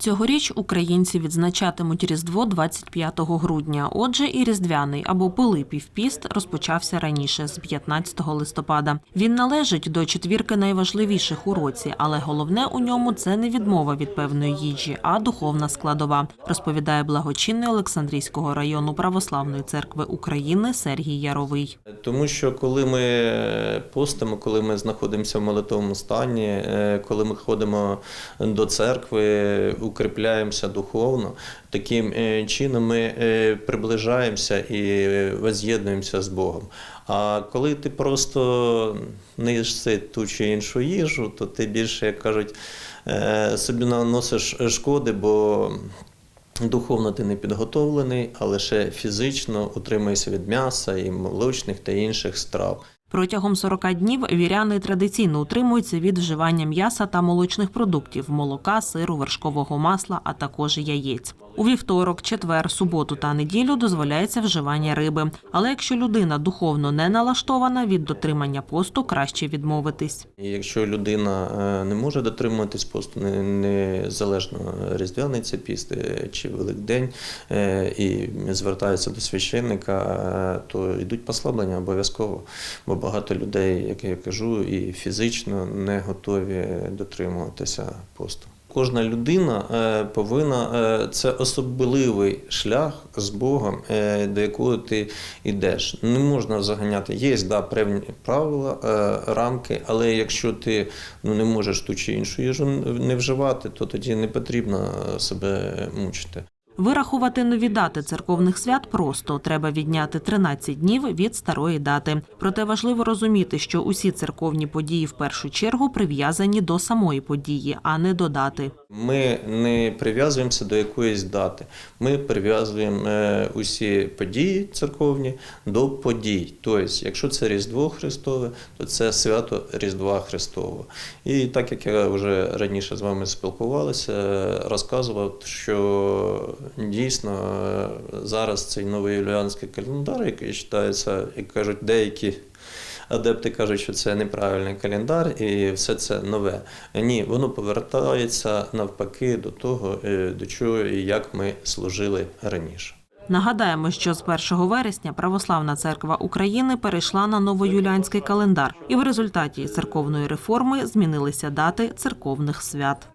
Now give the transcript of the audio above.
Цьогоріч українці відзначатимуть Різдво 25 грудня. Отже, і Різдвяний або Пилипів піст розпочався раніше, з 15 листопада. Він належить до четвірки найважливіших у році, але головне у ньому це не відмова від певної їжі, а духовна складова, розповідає благочинний Олександрійського району Православної церкви України Сергій Яровий. Тому що коли ми постимо, коли ми знаходимося в молитовому стані, е, коли ми ходимо до церкви, укріпляємося духовно, таким е, чином ми е, приближаємося і воз'єднуємося з Богом. А коли ти просто не їси ту чи іншу їжу, то ти більше, як кажуть, е, собі наносиш шкоди, бо Духовно ти не підготовлений, а лише фізично утримуєшся від м'яса і молочних та інших страв. Протягом 40 днів віряни традиційно утримуються від вживання м'яса та молочних продуктів, молока, сиру, вершкового масла, а також яєць. У вівторок, четвер, суботу та неділю дозволяється вживання риби. Але якщо людина духовно не налаштована, від дотримання посту краще відмовитись. Якщо людина е, не може дотримуватись посту, незалежно різдвяний це піст е, чи Великдень, е, і звертається до священника, то йдуть послаблення обов'язково. Бо багато людей, як я кажу, і фізично не готові дотримуватися посту. Кожна людина е, повинна е, це особливий шлях з Богом, е, до якого ти йдеш. Не можна заганяти. Є да, певні правила, рамки, але якщо ти ну, не можеш ту чи іншу їжу не вживати, то тоді не потрібно себе мучити. Вирахувати нові дати церковних свят просто треба відняти 13 днів від старої дати. Проте важливо розуміти, що усі церковні події в першу чергу прив'язані до самої події, а не до дати. Ми не прив'язуємося до якоїсь дати. Ми прив'язуємо е, усі події церковні до подій. Тобто, якщо це Різдво Христове, то це свято Різдва Христового. І так як я вже раніше з вами спілкувалися, е, розказував, що дійсно зараз цей новий юліанський календар, який читається, як кажуть, деякі. Адепти кажуть, що це неправильний календар і все це нове. Ні, воно повертається навпаки до того, е, до чого і як ми служили раніше. Нагадаємо, що з 1 вересня Православна церква України перейшла на новоюліанський календар, і в результаті церковної реформи змінилися дати церковних свят.